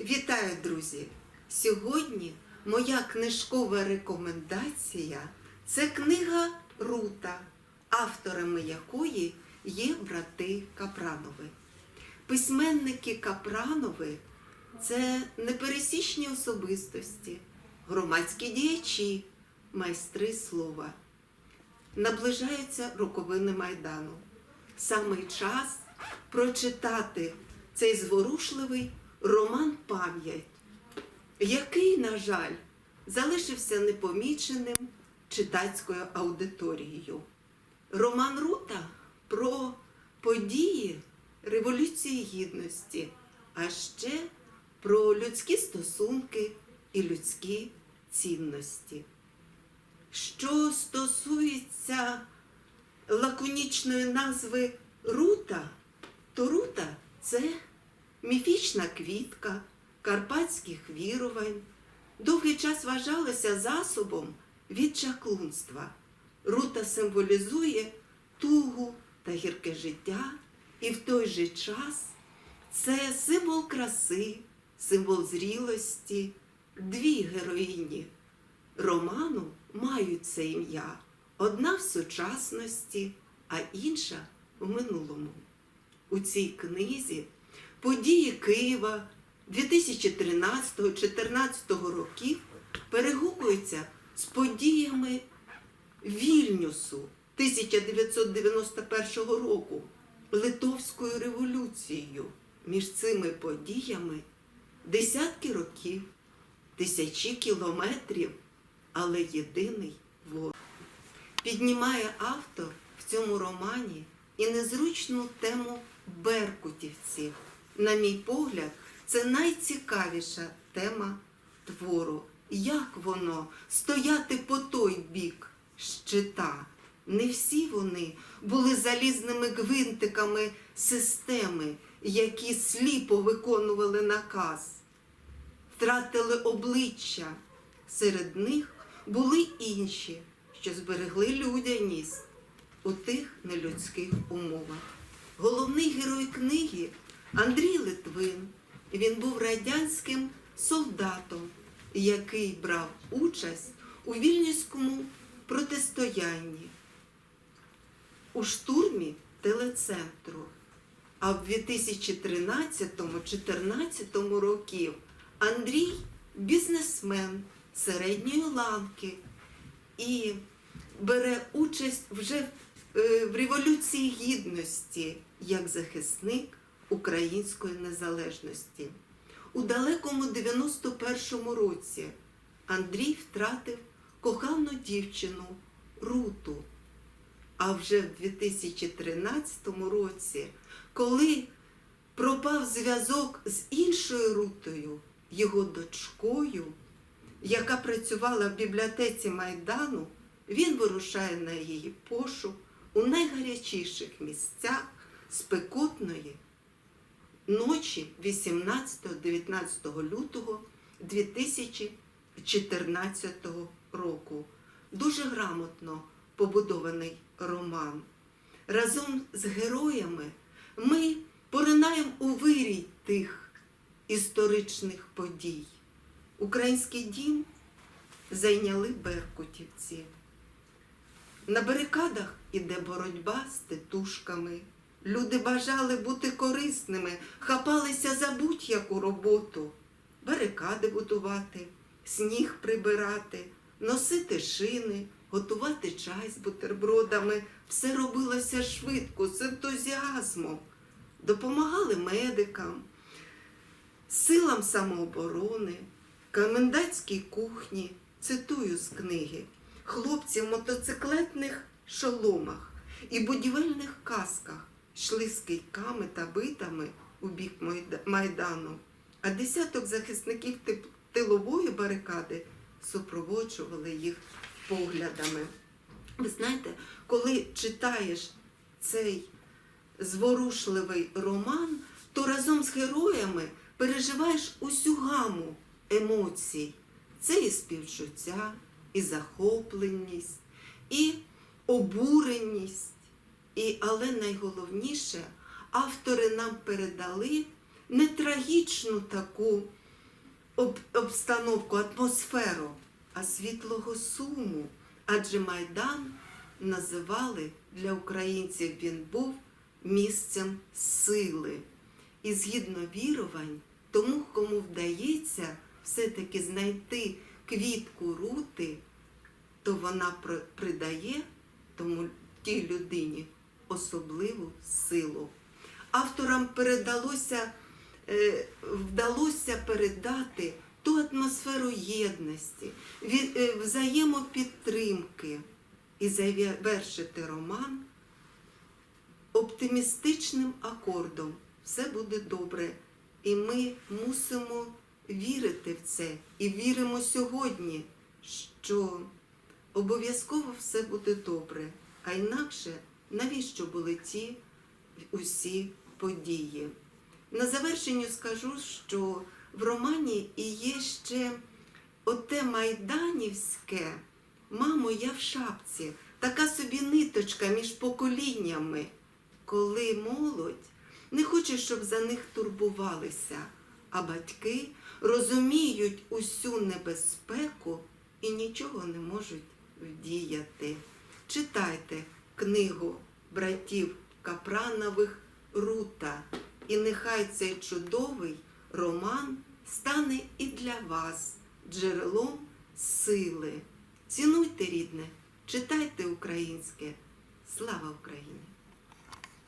Вітаю, друзі! Сьогодні моя книжкова рекомендація це книга Рута, авторами якої є брати Капранови. Письменники Капранови це непересічні особистості, громадські діячі, майстри слова. Наближаються роковини Майдану. Саме час прочитати цей зворушливий роман Пам'ять, який, на жаль, залишився непоміченим читацькою аудиторією. Роман Рута про події Революції Гідності, а ще про людські стосунки і людські цінності. Що стосується лаконічної назви Рута, то Рута це міфічна квітка карпатських вірувань. Довгий час вважалася засобом від чаклунства. Рута символізує тугу та гірке життя, і в той же час це символ краси, символ зрілості, дві героїні роману мають це ім'я. Одна в сучасності, а інша в минулому. У цій книзі події Києва 2013-2014 років перегукуються з подіями Вільнюсу 1991 року, Литовською революцією. Між цими подіями десятки років, тисячі кілометрів, але єдиний ворог. Піднімає автор в цьому романі і незручну тему беркутівців. На мій погляд, це найцікавіша тема твору. Як воно стояти по той бік щита? Не всі вони були залізними гвинтиками системи, які сліпо виконували наказ, втратили обличчя. Серед них були інші, що зберегли людяність у тих нелюдських умовах. Головний герой книги Андрій Литвин. Він був радянським солдатом, який брав участь у вільнюському протистоянні у штурмі телецентру. А в 2013-2014 років Андрій бізнесмен середньої ланки і бере участь вже е, в Революції Гідності як захисник української незалежності. У далекому 91-му році Андрій втратив кохану дівчину Руту. А вже в 2013 році, коли пропав зв'язок з іншою Рутою, його дочкою, яка працювала в бібліотеці Майдану, він вирушає на її пошук у найгарячіших місцях спекотної ночі 18-19 лютого 2014 року. Дуже грамотно побудований роман. Разом з героями ми поринаємо у вирій тих історичних подій. Український дім зайняли беркутівці. На барикадах іде боротьба з титушками. Люди бажали бути корисними, хапалися за будь-яку роботу, барикади будувати, сніг прибирати, носити шини, готувати чай з бутербродами. Все робилося швидко, з ентузіазмом. Допомагали медикам, силам самооборони, комендантській кухні, цитую з книги, хлопці в мотоциклетних шоломах і будівельних касках йшли з кийками та битами у бік Майдану, а десяток захисників тилової барикади супроводжували їх поглядами. Ви знаєте, коли читаєш цей зворушливий роман, то разом з героями переживаєш усю гаму емоцій. Це і співчуття, і захопленість, і обуреність. І, але найголовніше, автори нам передали не трагічну таку об, обстановку, атмосферу, а світлого суму. Адже Майдан називали для українців він був місцем сили. І згідно вірувань, тому, кому вдається все-таки знайти квітку рути, то вона при- придає тому тій людині особливу силу. Авторам передалося, е, вдалося передати ту атмосферу єдності, е, взаємопідтримки і завершити роман оптимістичним акордом. Все буде добре. І ми мусимо вірити в це. І віримо сьогодні, що обов'язково все буде добре. А інакше навіщо були ті усі події? На завершенню скажу, що в романі і є ще оте майданівське, мамо, я в шапці, така собі ниточка між поколіннями, коли молодь не хоче, щоб за них турбувалися, а батьки розуміють усю небезпеку і нічого не можуть вдіяти. Читайте книгу братів Капранових Рута, і нехай цей чудовий роман стане і для вас джерелом сили. Цінуйте рідне, читайте українське. Слава Україні!